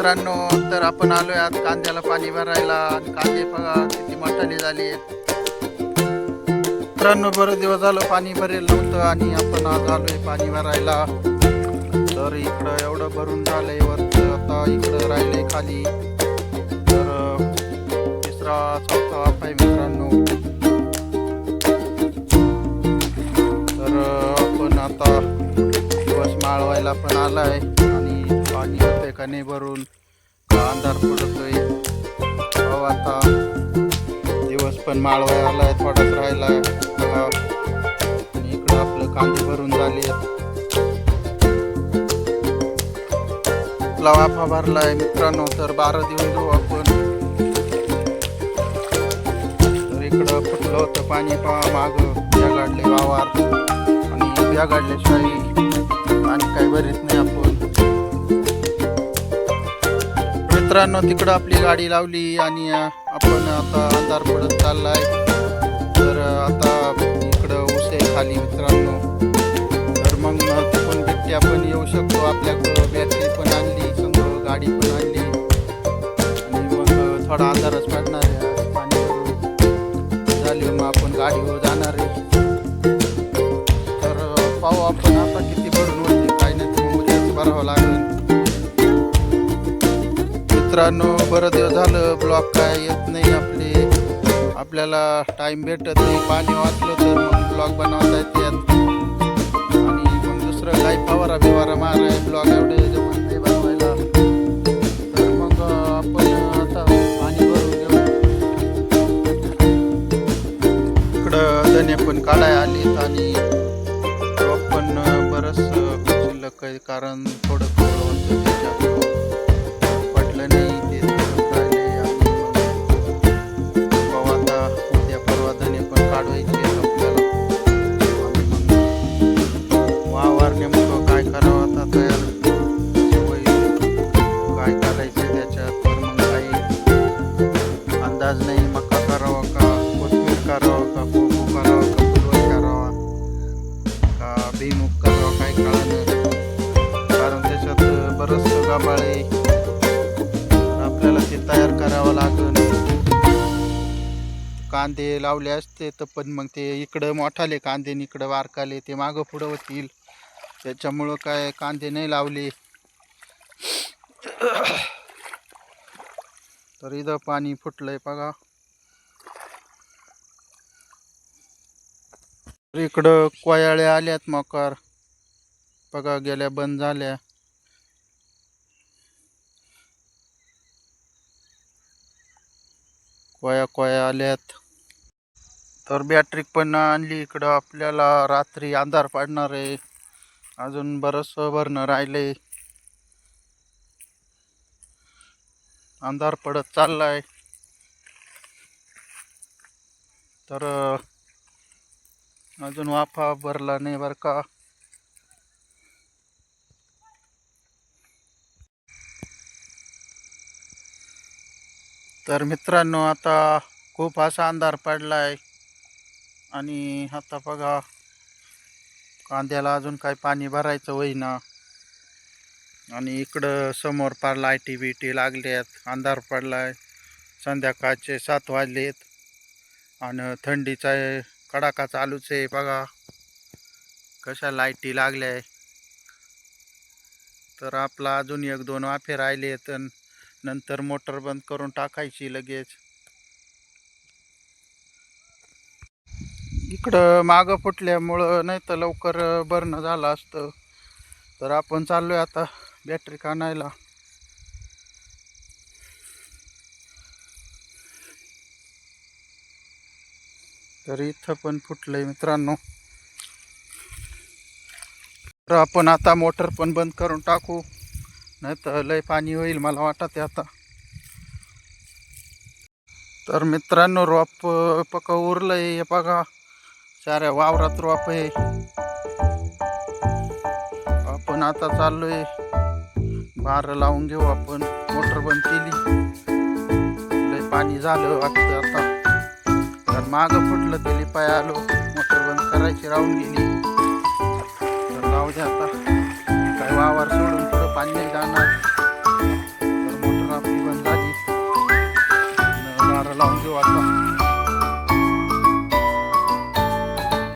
मित्रांनो तर आपण आलोय आज कांद्याला पाणी भरायला आणि कांदे बघा किती मोठाले झाले मित्रांनो बरं दिवस झालं पाणी भरेल नव्हतं आणि आपण आज आलोय पाणी भरायला. तर इकडं एवढं भरून झालंय वरचं आता इकडं राहिलंय खाली. तर तिसरा चौथा आहे मित्रांनो. तर आपण आता दिवस माळवायला पण आलाय आणि पाणी होते का नाही भरून? का अंधार पडतोय? हो आता दिवस पण माळवाय आलाय थोडाच राहिलाय. इकडं आपलं कांदे भरून झाले आपला वाफा भरलाय मित्रांनो तर बारा दिवस जाऊ आपण. तर इकडं फुटलं होतं पाणी पहा माग गाडले वावर. आणि या गाडल्याशिवाय आणि काही बरीच नाही. मित्रांनो तिकडं आपली गाडी लावली आणि आपण आता अंधार पडत चाललाय. तर आता इकडं उसे खाली मित्रांनो. तर मग पण भेटते. आपण येऊ शकतो. आपल्याकडं बॅटरी पण आणली समोर गाडी पण आणली. आणि मग थोडा अंधारच पडणार आहे. पाणी झाली मग आपण गाडीवर जाणार आहे. तर पाहू आपण आता किती भरून होते काय नाही ते मग उद्याच भरावं लागेल. मित्रांनो बरं दिवस झालं ब्लॉक काय येत नाही आपले. आपल्याला टाइम भेटत नाही पाणी वाचलं तर मग ब्लॉग बनवता येतात आणि मग दुसरं काही फवारा बिवारा आहे ब्लॉग एवढे जमत नाही बनवायला. तर मग आपण आता पाणी भरून घेऊ. इकडं धने पण काढाय आलीत आणि ब्लॉक पण बरंच शिल्लक आहे कारण थोडं थोडं होतं अंदाज नाही मका करावा का? कोथमीर करावा का? कोबू करावा का? फुलवण करावा का? भुईमुग करावा? काय कळलं कारण त्याच्यात बरंच गाबाळ आहे. आपल्याला ते तयार करावं लागेल. कांदे लावले असते तर पण मग ते इकडं मोठाले कांदे आणि इकडं वारकाले ते मागं पुढं होतील. त्याच्यामुळं काय कांदे नाही लावले. तर इथं पाणी फुटलंय बघा. तर इकडं कोयाळ्या आल्यात मकर. बघा गेल्या बंद झाल्या. कोया कोया आल्यात. तर बॅटरी पण आणली इकडं. आपल्याला रात्री अंधार पाडणार आहे. अजून बरंचसं भरणं राहिलंय. अंधार पडत चाललाय. तर अजून वाफा भरला नाही बरं का? तर मित्रांनो आता खूप असा अंधार पडलाय. आणि आता बघा कांद्याला अजून काही पाणी भरायचं होईना. आणि इकडं समोर पार टी बिटी लागल्यात अंधार पडला आहे संध्याकाळचे सात वाजलेत. आणि थंडीचा कडाका चालूच आहे बघा. कशा लाईटी लागल्या आहे तर आपला अजून एक दोन वाफे राहिले तर नंतर मोटर बंद करून टाकायची लगेच. इकडं मागं फुटल्यामुळं नाही तर लवकर बरणं झालं असतं. तर आपण चाललोय आता. बॅटरी आणायला तर इथं पण फुटलंय मित्रांनो. तर आपण आता मोटर पण बंद करून टाकू. नाही तर लय पाणी होईल मला वाटत आहे आता. तर मित्रांनो रोप पका उरलंय हे बघा. साऱ्या वावरात रोप आहे. आपण आता चाललोय. बार लावून घेऊ आपण. मोटर बंद केली. लय पाणी झालं वाटतं आता. तर मागं फुटलं ते पाय आलो. मोटर बंद करायची राहून गेली. तर लावू दे आता. काय वावर सोडून थोडं पाणी नाही जाणार.